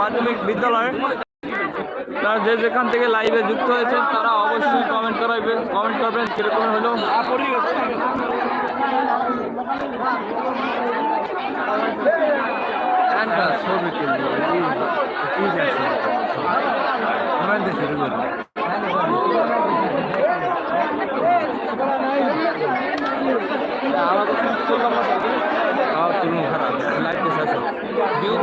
মাধ্যমিক বিদ্যালয়। তারা যে যেখান থেকে লাইভে যুক্ত হয়েছেন তারা অবশ্যই কমেন্ট করাবেন কমেন্ট করবেন কীরকম হলো? করবে। না ভিউ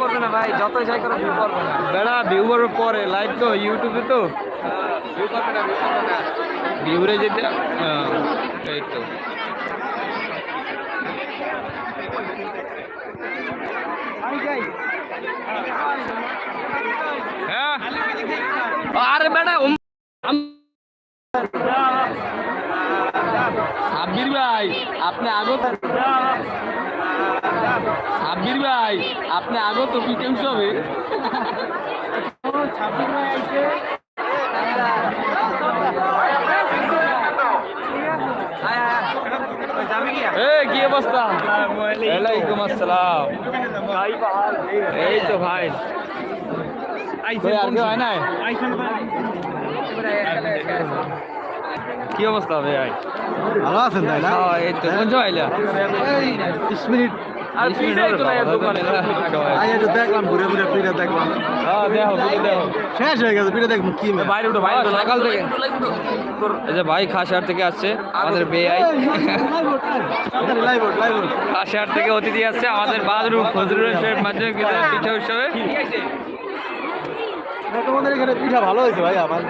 করবে না ভাই যত যাই করো ভিউ করবে না। বেড়া ভিউ পরে লাইভ তো ইউটিউবে তো। ভিউ করবে না ভিউ করবে না ভিউরে যেতে এই তো। হ্যাঁ। আরে বেটা সাব্বির ভাই আপনি আগত সাব্বির ভাই আপনি আগত এ কি অবস্থা? ওয়ালাইকুম আসসালাম। এই তো ভাই। হয় নাই? কি অবস্থা ভাই? ভালো আছেন তাই না? হ্যাঁ, এই তো কোন সময় আইলা বিশ মিনিট। আর পিটাই তো নাই দোকানে আজ একটু দেখলাম ঘুরে ঘুরে পিঠে দেখলাম। হ্যাঁ দেখো দেখো। শেষ হয়ে গেছে দেখব কি। বাইরে উঠো বাইরে সকাল থেকে। এই যে ভাই খাসিয়ার থেকে আসছে আমাদের বেআই। খাসিয়ার থেকে অতিথি আসছে আমাদের বাদরু ফজরুল সাহেব মাধ্যমিক বিদ্যালয় পিঠা উৎসবে। তোমাদের এখানে পিঠা ভালো হয়েছে ভাই আমার?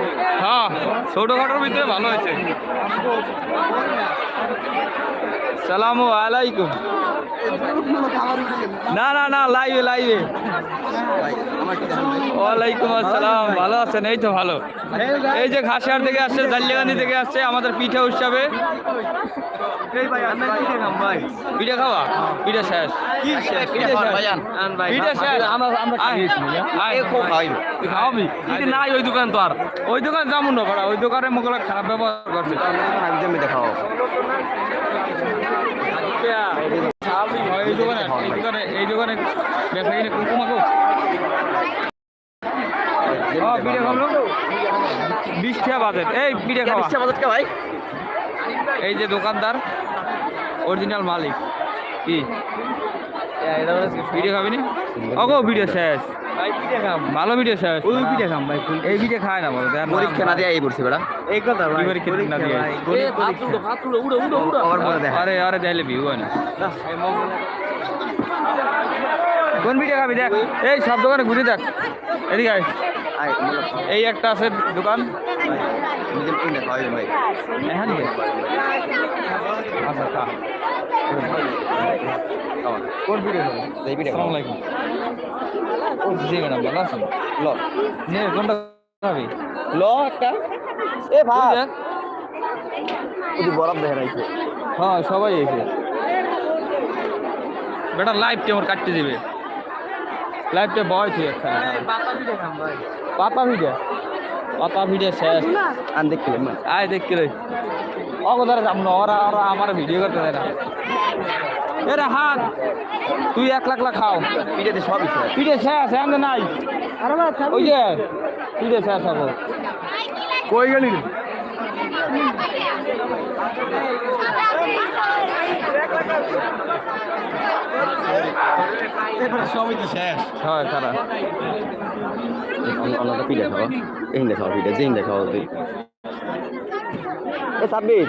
হ্যাঁ ছোটখাটোর ভিতরে ভালো হয়েছে। সালাম আলাইকুম। না না না লাইভে লাইভে ওয়ালাইকুম আসসালাম ভালো আছেন? এই তো ভালো। এই যে ঘাসিয়ার থেকে আসছে জালিয়াগানি থেকে আসছে আমাদের পিঠা উৎসবে। পিঠা খাওয়া? পিঠা শেষ। পিঠা শেষ। খাওয়াবি নাই ওই দোকান তো আর। ওই দোকান যাব না ওই দোকানে খারাপ ব্যবহার করছে এই দোকানে এই দোকানে এই দোকানে ব্যবসা কিনে কুকুমাকু পিঠে খাব বিশ টাকা বাজেট এই পিঠে খাওয়া এই যে দোকানদার অরিজিনাল মালিক কি ভিডিও খাবি নি অগো ভিডিও শেষ ভালো ভিডিও শেষ ওই ভিডিও খাম ভাই এই ভিডিও খায় না বলো পরীক্ষা না। দিয়ে এই করছি বেড়া এই কথা ভাই পরীক্ষা না দিয়ে আমার দেখা। আরে আরে দেখলে ভিউ হয় না। কোন ভিডিও খাবি দেখ? এই সব দোকানে ঘুরে দেখ। এদিকে আয়। এই একটা আছে দোকান। ভাই আচ্ছা কোন ভিডিও খাবি এই ভিডিও আসসালামু আলাইকুম ও জি ম্যাডাম ভালো আছেন? ল। নে কোনটা খাবি? ল একটা। এ ভাই দেখ। বরফ দেখে রাখছে হ্যাঁ সবাই এসে। বেটা লাইভ আমার কাটতে দিবে। লাইভটা বয় তুই একখানে পাতা ভিডিও পাতা ভিডিও? শেষ। আন দেখছিলাম আয় দেখ রে অগদারে যাব না ওরা ওরা আমার ভিডিও করতে দেয় না এরে হাত তুই এক লাখ লাখ খাও। পিঠেতে সবই শেষ পিঠে। শেষ এমন নাই। ওই যে পিঠে শেষ হব। কই গেলি এবারে সবই তো শেষ। হয় পিঠে খাওয়া এই দেখাও পিঠে যেই দেখাও তুই এ সাব্বির।